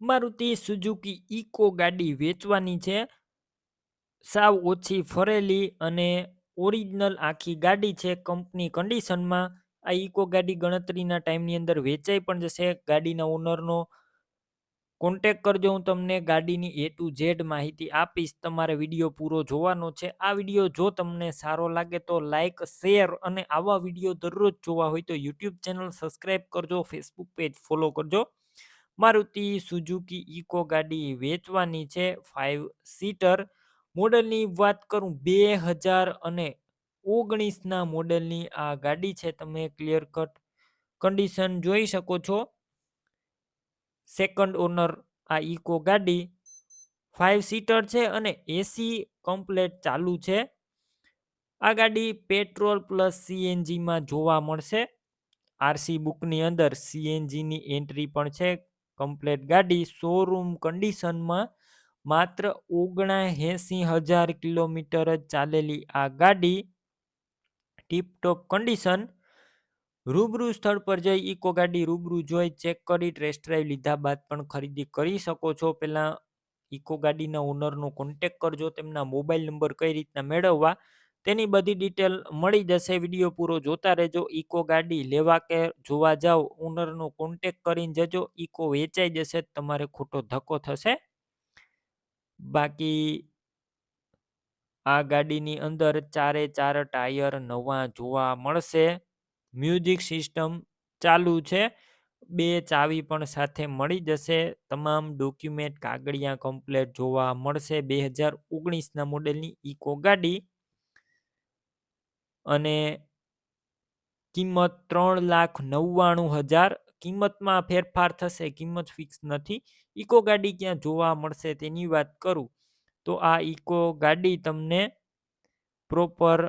Maruti Suzuki eco ગાડી વેચવાની છે. સાવ ઓછી ફરેલી અને ઓરિજિનલ આખી ગાડી છે. કંપની કન્ડિશનમાં આ ઇકો ગાડી ગણતરીના ટાઈમની અંદર વેચાઈ પણ જશે. ગાડીના ઓનરનો કોન્ટેક કરજો. હું તમને ગાડીની એ ટુ ઝેડ માહિતી આપીશ. તમારે વીડિયો પૂરો જોવાનો છે. આ વીડિયો જો તમને સારો લાગે તો લાઇક શેર અને આવા વીડિયો દરરોજ જોવા હોય તો યુટ્યુબ ચેનલ સબસ્ક્રાઈબ કરજો. ફેસબુક પેજ ફોલો કરજો. મારુતિ સુઝુકી ઇકો ગાડી વેચવાની છે. ફાઇવ સીટર મોડલની વાત કરું બે હજાર અને ઓગણીસના મોડલની આ ગાડી છે. તમે ક્લિયર કટ કન્ડિશન જોઈ શકો છો. સેકન્ડ ઓનર આ ઇકો ગાડી ફાઇવ સીટર છે અને એસી કમ્પ્લેટ ચાલુ છે. આ ગાડી પેટ્રોલ પ્લસ સીએનજીમાં જોવા મળશે. આરસી બુકની અંદર સીએનજીની એન્ટ્રી પણ છે. કમ્પ્લેટ ગાડી શોરૂમ કન્ડિશનમાં માત્ર ઓગણા હજાર કિલોમીટર જ ચાલેલી આ ગાડી ટીપટોપ કન્ડિશન રૂબરૂ સ્થળ પર જઈ ઇકો ગાડી રૂબરૂ જોઈ ચેક કરી ટેસ્ટ ડ્રાઈવ લીધા બાદ પણ ખરીદી કરી શકો છો. પહેલાં ઇકો ગાડીના ઓનરનો કોન્ટેક કરજો, તેમના મોબાઈલ નંબર કઈ રીતના મેળવવા તેની બધી ડિટેલ મળી જશે. વીડિયો પૂરો જોતા રહેજો. ઇકો ગાડી લેવા કે જોવા જાઓ ઓનરનો કોન્ટેક કરીને જજો. ઇકો વેચાઈ જશે, તમારે ખોટો ધક્કો થશે. બાકી આ ગાડીની અંદર ચારે ચાર ટાયર નવા જોવા મળશે. મ્યુઝિક સિસ્ટમ ચાલુ છે. બે ચાવી પણ સાથે મળી જશે. તમામ ડોક્યુમેન્ટ કાગળિયા કમ્પ્લેટ જોવા મળશે. બે હજાર ઓગણીસના મોડેલની ઇકો ગાડી. અને કિંમત ત્રણ લાખ નવ્વાણું હજાર. કિંમતમાં ફેરફાર થશે, કિંમત ફિક્સ નથી. ઇકો ગાડી ક્યાં જોવા મળશે તેની વાત કરું. તો આ ઇકો ગાડી તમને પ્રોપર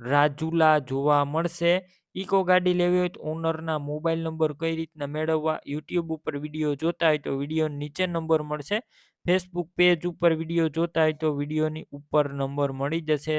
રાજુલા જોવા મળશે. ઇકો ગાડી લેવી હોય તો ઓનરના મોબાઈલ નંબર કઈ રીતના મેળવવા, યુટ્યુબ ઉપર વીડિયો જોતા હોય તો વીડિયો નીચે નંબર મળશે. ફેસબુક પેજ ઉપર વીડિયો જોતા હોય તો વિડીયોની ઉપર નંબર મળી જશે.